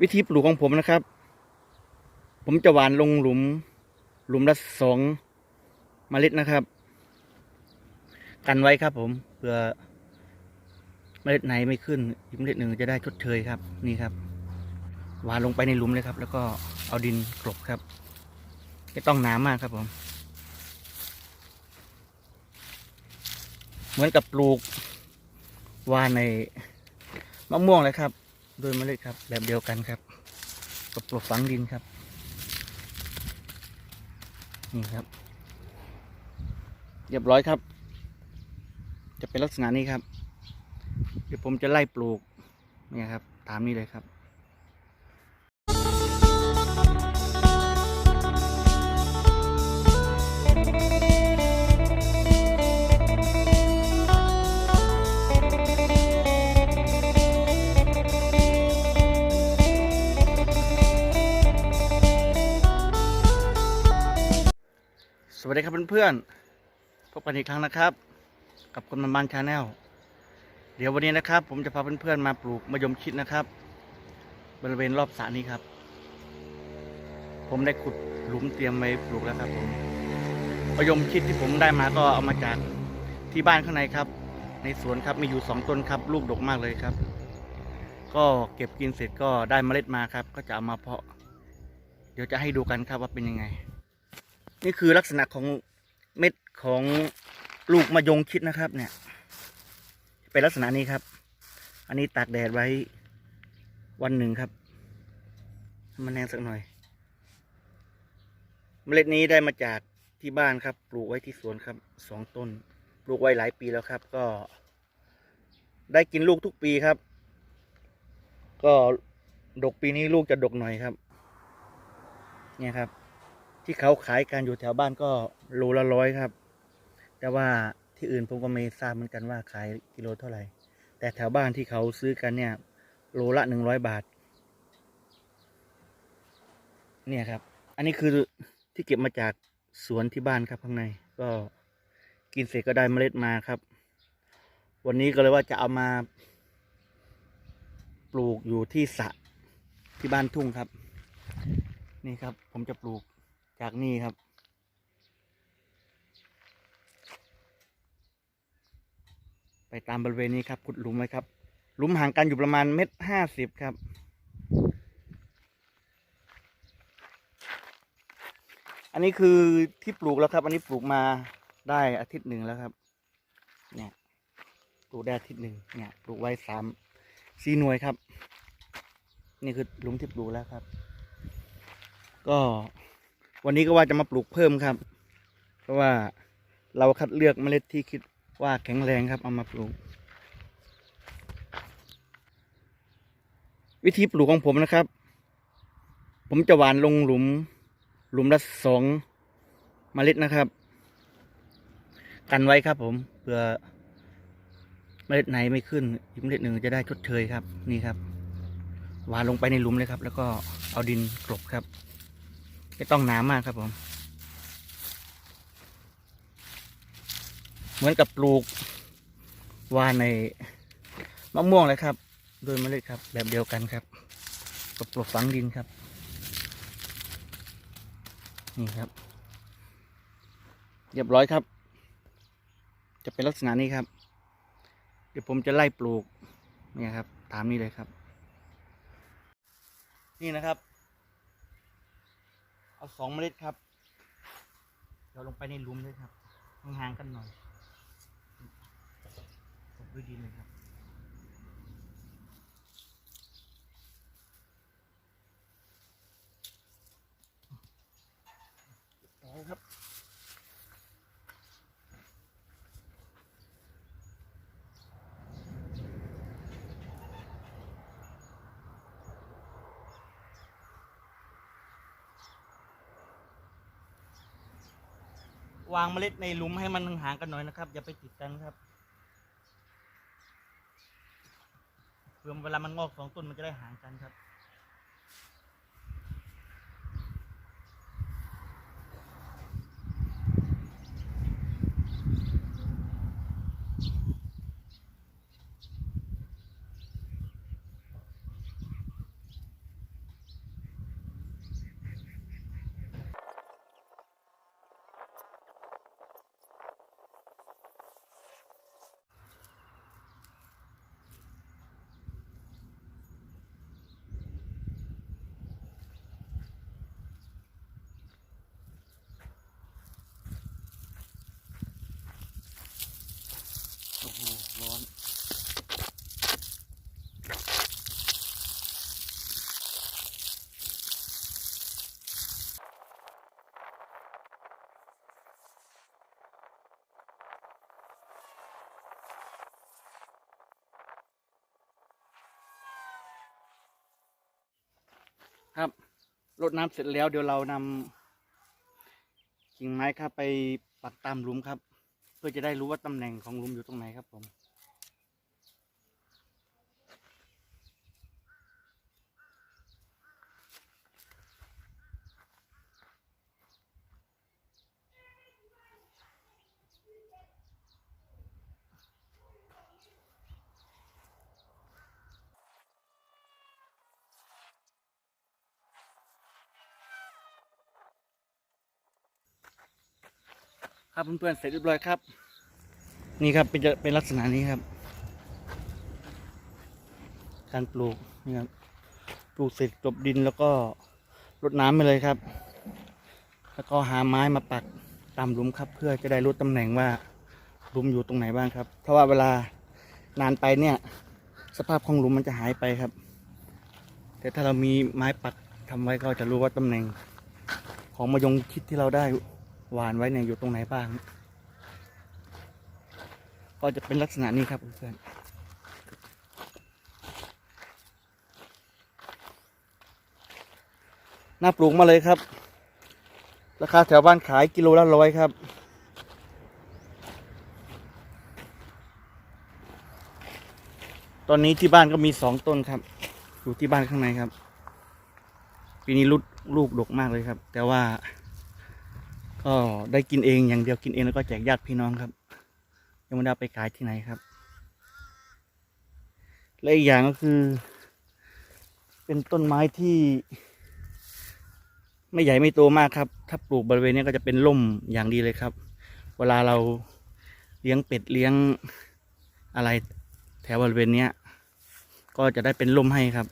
วิธีปลูกของผมนะครับ ผมจะหว่านลงหลุม หลุมละสองเมล็ดนะครับ กันไว้ครับผมเพื่อเมล็ดไหนไม่ขึ้นอีกเมล็ดหนึ่งจะได้ชดเชยครับ นี่ครับหว่านลงไปในหลุมเลยครับ แล้วก็เอาดินกลบครับไม่ต้องหนามากครับผม เหมือนกับปลูกหวานในมะม่วงเลยครับ โดยเมล็ดครับ แบบเดียวกันครับกับปลูกฝังดินครับ นี่ครับ เรียบร้อยครับ จะเป็นลักษณะนี้ครับ เดี๋ยวผมจะไล่ปลูกเนี่ยครับ ตามนี้เลยครับ วัสดีครับเพื่อนๆพบกันอีกครั้งนะครับ กับคนมันบ้านชาแนลเดี๋ยววันนี้นะครับ ผมจะพาเพื่อนๆมาปลูกมะยมชิดนะครับ บริเวณรอบสระนี้ครับ ผมได้ขุดหลุมเตรียมไว้ปลูกแล้วครับผมมะยมชิดที่ผมได้มาก็เอามาจากที่บ้านข้างในครับ ในสวนครับมีอยู่สองต้นครับ ลูกดกมากเลยครับ ก็เก็บกินเสร็จก็ได้เมล็ดมาครับ ก็จะเอามาเพาะ เดี๋ยวจะให้ดูกันครับว่าเป็นยังไง นี่คือลักษณะของเม็ดของลูกมะยงชิดนะครับ เนี่ย เป็นลักษณะนี้ครับ อันนี้ตากแดดไว้วันหนึ่งครับมันแห้งสักหน่อย เมล็ดนี้ได้มาจากที่บ้านครับ ปลูกไว้ที่สวนครับสองต้น ปลูกไว้หลายปีแล้วครับ ก็ ได้กินลูกทุกปีครับ ก็ดกปีนี้ลูกจะดกหน่อยครับ เนี่ยครับ ที่เขาขายกันอยู่แถวบ้านก็โลละร้อยครับ แต่ว่าที่อื่นผมก็ไม่ทราบเหมือนกันว่าขายกิโลเท่าไหร่ แต่แถวบ้านที่เขาซื้อกันเนี่ย โลละหนึ่งร้อยบาท เนี่ยครับ อันนี้คือที่เก็บมาจากสวนที่บ้านครับข้างใน ก็กินเสร็จก็ได้เมล็ดมาครับ วันนี้ก็เลยว่าจะเอามา ปลูกอยู่ที่สระที่บ้านทุ่งครับ นี่ครับ ผมจะปลูก จากนี่ครับ ไปตามบริเวณนี้ครับขุดหลุมไว้ครับ หลุมห่างกันอยู่ประมาณเม็ดห้าสิบครับอันนี้คือที่ปลูกแล้วครับ อันนี้ปลูกมาได้อาทิตย์หนึ่งแล้วครับ เนี่ยปลูกได้อาทิตย์หนึ่งเนี่ยปลูกไว้สามสี่หน่วยครับ นี่คือหลุมที่ปลูกแล้วครับ ก็ วันนี้ก็ว่าจะมาปลูกเพิ่มครับ เพราะว่าเราคัดเลือกเมล็ดที่คิดว่าแข็งแรงครับเอามาปลูก วิธีปลูกของผมนะครับ ผมจะหว่านลงหลุม หลุมละสองเมล็ดนะครับ กันไว้ครับ ผมเพื่อเมล็ดไหนไม่ขึ้นอีกเมล็ดหนึ่งจะได้ชดเชยครับ นี่ครับหว่านลงไปในหลุมเลยครับ แล้วก็เอาดินกลบครับ ไม่ต้องหนามากครับผม เหมือนกับปลูกวานในมะม่วงเลยครับ โดยเมล็ดครับ แบบเดียวกันครับกับปลูกฝังดินครับ นี่ครับ เรียบร้อยครับ จะเป็นลักษณะนี้ครับ เดี๋ยวผมจะไล่ปลูกเนี่ยครับ ตามนี้เลยครับ นี่นะครับ เอาสองเมล็ดครับ เดี๋ยวลงไปในหลุมเลยครับห่างๆกันหน่อยกดด้วยดินเลยครับ วางเมล็ดในหลุมให้มันห่างกันหน่อยนะครับ อย่าไปติดกันครับเพื่อเวลามันงอกสองต้นมันจะได้ห่างกันครับ รดน้ำเสร็จแล้วเดี๋ยวเรานำกิ่งไม้ครับไปปักตามหลุมครับ เพื่อจะได้รู้ว่าตำแหน่งของหลุมอยู่ตรงไหนครับผม ครับเพื่อนๆเสร็จเรียบร้อยครับ นี่ครับเป็นจะเป็นลักษณะนี้ครับ การปลูกนี่ครับปลูกเสร็จกลบดินแล้วก็รดน้ำไปเลยครับ แล้วก็หาไม้มาปักตามหลุมครับ เพื่อจะได้รู้ตำแหน่งว่าหลุมอยู่ตรงไหนบ้างครับ เพราะว่าเวลานานไปเนี่ย สภาพของหลุมมันจะหายไปครับ แต่ถ้าเรามีไม้ปักทำไว้ก็จะรู้ว่าตำแหน่งของมะยงชิดที่เราได้ วานไว้เนี่ยอยู่ตรงไหนบ้าง ก็จะเป็นลักษณะนี้ครับเพื่อนๆน่าปลูกมาเลยครับ ราคาแถวบ้านขายกิโลละร้อยครับ ตอนนี้ที่บ้านก็มีสองต้นครับ อยู่ที่บ้านข้างในครับ ปีนี้ลูกลูกดกมากเลยครับ แต่ว่า ก็ได้กินเองอย่างเดียวกินเองแล้วก็แจกญาติพี่น้องครับยังไม่ได้ไปขายที่ไหนครับ และอีกอย่างก็คือ เป็นต้นไม้ที่ ไม่ใหญ่ไม่โตมากครับ ถ้าปลูกบริเวณนี้ก็จะเป็นร่มอย่างดีเลยครับ เวลาเราเลี้ยงเป็ดเลี้ยงอะไรแถวบริเวณนี้ก็จะได้เป็นร่มให้ครับ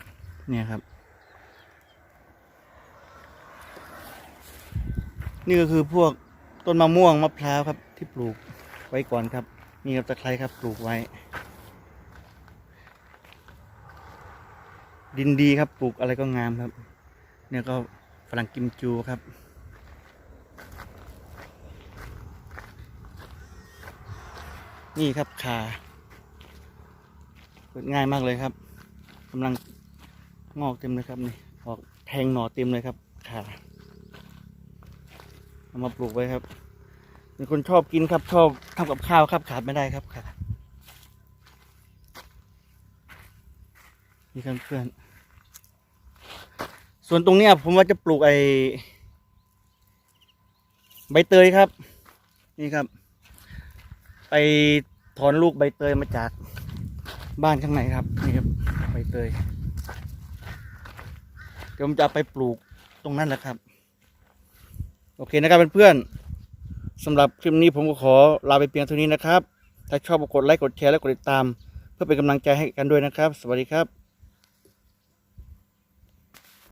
เนี่ยครับ นี่ก็คือพวกต้นมะม่วงมะพร้าวครับ ที่ปลูกไว้ก่อนครับ นี่ครับตะไคร้ครับปลูกไว้ ดินดีครับปลูกอะไรก็งามครับ เนี่ยก็ฝรั่งกิมจูครับนี่ครับขาเปิดง่ายมากเลยครับกำลังงอกเต็มเลยครับนี่ออกแทงหน่อเต็มเลยครับขา เอามาปลูกไว้ครับเป็นคนชอบกินครับชอบทำกับข้าวครับขาดไม่ได้ครับขาดนี่ครับเพื่อน ส่วนตรงเนี้ยผมว่าจะปลูกไอ้ใบเตยครับ นี่ครับ ไปถอนลูกใบเตยมาจากบ้านข้างในครับ นี่ครับใบเตยเดี๋ยวผมจะไปปลูกตรงนั้นแหละครับ โอเคนะครับเพื่อนๆสำหรับคลิปนี้ผมก็ขอลาไปเพียงเท่านี้นะครับ ถ้าชอบก็กดไลค์กดแชร์และกดติดตาม เพื่อเป็นกำลังใจให้กันด้วยนะครับ สวัสดีครับ